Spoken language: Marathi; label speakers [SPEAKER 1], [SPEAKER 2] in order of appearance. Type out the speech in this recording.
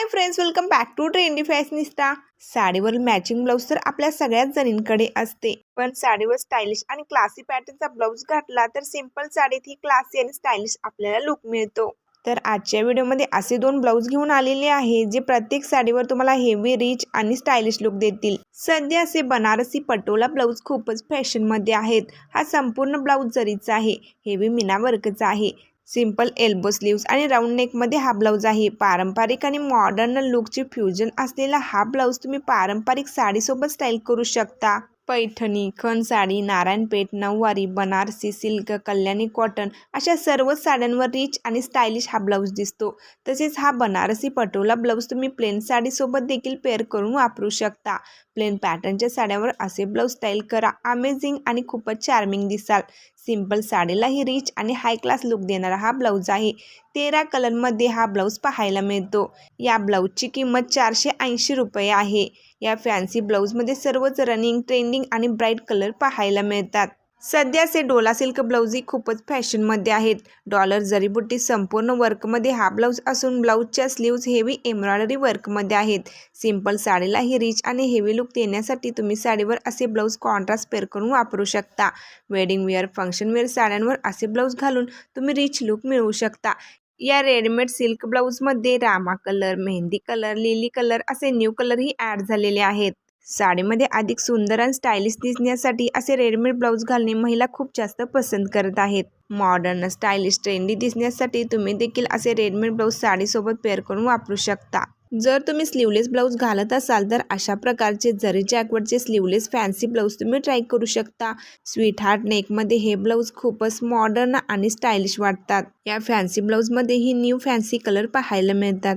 [SPEAKER 1] Hi friends welcome back to trendy fashionista साडीवर मॅचिंग ब्लाऊज तर आपल्या सगळ्याच जणींकडे असते. पण साडीवर स्टायलिश आणि क्लासी पॅटर्नचा ब्लाऊज घातला तर सिंपल साडीत ही क्लासी आणि स्टायलिश आपल्याला लुक मिळतो. तर आजच्या व्हिडिओमध्ये असे दोन ब्लाऊज घेऊन आलेले आहे जे प्रत्येक साडीवर तुम्हाला हेवी रिच आणि स्टायलिश लुक देतील. सध्या असे बनारसी पटोला ब्लाऊज खूपच फॅशनमध्ये आहेत. हा संपूर्ण ब्लाऊज जरीचा आहे हेवी मीना वर्कचा आहे. सिंपल एल्बो स्लीव्स आणि राऊंड नेकमध्ये हा ब्लाऊज आहे. पारंपरिक आणि मॉडर्न लुकचे फ्युजन असलेला हा ब्लाऊज तुम्ही पारंपरिक साडीसोबत स्टाईल करू शकता. पैठणी खण साडी नारायणपेठ नऊवारी बनारसी सिल्क कल्याणी कॉटन अशा सर्वच साड्यांवर रिच आणि स्टायलिश हा ब्लाऊज दिसतो. तसेच हा बनारसी पटोला ब्लाऊज तुम्ही प्लेन साडीसोबत देखील पेअर करून वापरू शकता. प्लेन पॅटर्नच्या साड्यावर असे ब्लाऊज स्टाईल करा. अमेझिंग आणि खूपच चार्मिंग दिसाल. सिंपल साडीलाही रिच आणि हाय क्लास लुक देणारा हा ब्लाऊज आहे. तेरा कलरमध्ये हा ब्लाऊज पाहायला मिळतो. या ब्लाऊजची किंमत चारशे ऐंशी रुपये आहे. या फॅन्सी ब्लाऊजमध्ये सर्वच रनिंग ट्रेंडिंग आणि ब्राईट कलर पाहायला मिळतात. सध्याचे डोला सिल्क ब्लाऊजही खूपच फॅशनमध्ये आहेत. डॉलर जरीबुट्टी संपूर्ण वर्कमध्ये हा ब्लाऊज असून ब्लाऊजच्या स्लीव्ज हेवी एम्ब्रॉयडरी वर्कमध्ये आहेत. सिंपल साडीलाही रिच आणि हेवी लुक देण्यासाठी तुम्ही साडीवर असे ब्लाऊज कॉन्ट्रास्ट पेअर करून वापरू शकता. वेडिंग वेअर फंक्शन वेअर साड्यांवर असे ब्लाऊज घालून तुम्ही रिच लुक मिळवू शकता. या readymade silk ब्लाऊजमध्ये Rama colour mehndi colour lily colour असे न्यू कलरही ॲड झालेले आहेत. साडीमध्ये अधिक सुंदर आणि स्टायलिश दिसण्यासाठी असे रेडीमेड ब्लाऊज घालणे महिला खूप जास्त पसंत करत आहेत. मॉडर्न स्टायलिश ट्रेंडी दिसण्यासाठी तुम्ही देखील असे रेडीमेड ब्लाऊज साडीसोबत पेअर करून वापरू शकता. जर तुम्ही स्लीवलेस ब्लाऊज घालत असाल तर अशा प्रकारचे जरी जॅकवरचे स्लीवलेस फॅन्सी ब्लाऊज तुम्ही ट्राय करू शकता. स्वीट हार्ट नेकमध्ये हे ब्लाऊज खूपच मॉडर्न आणि स्टायलिश वाटतात. या फॅन्सी ब्लाऊजमध्येही न्यू फॅन्सी कलर पाहायला मिळतात.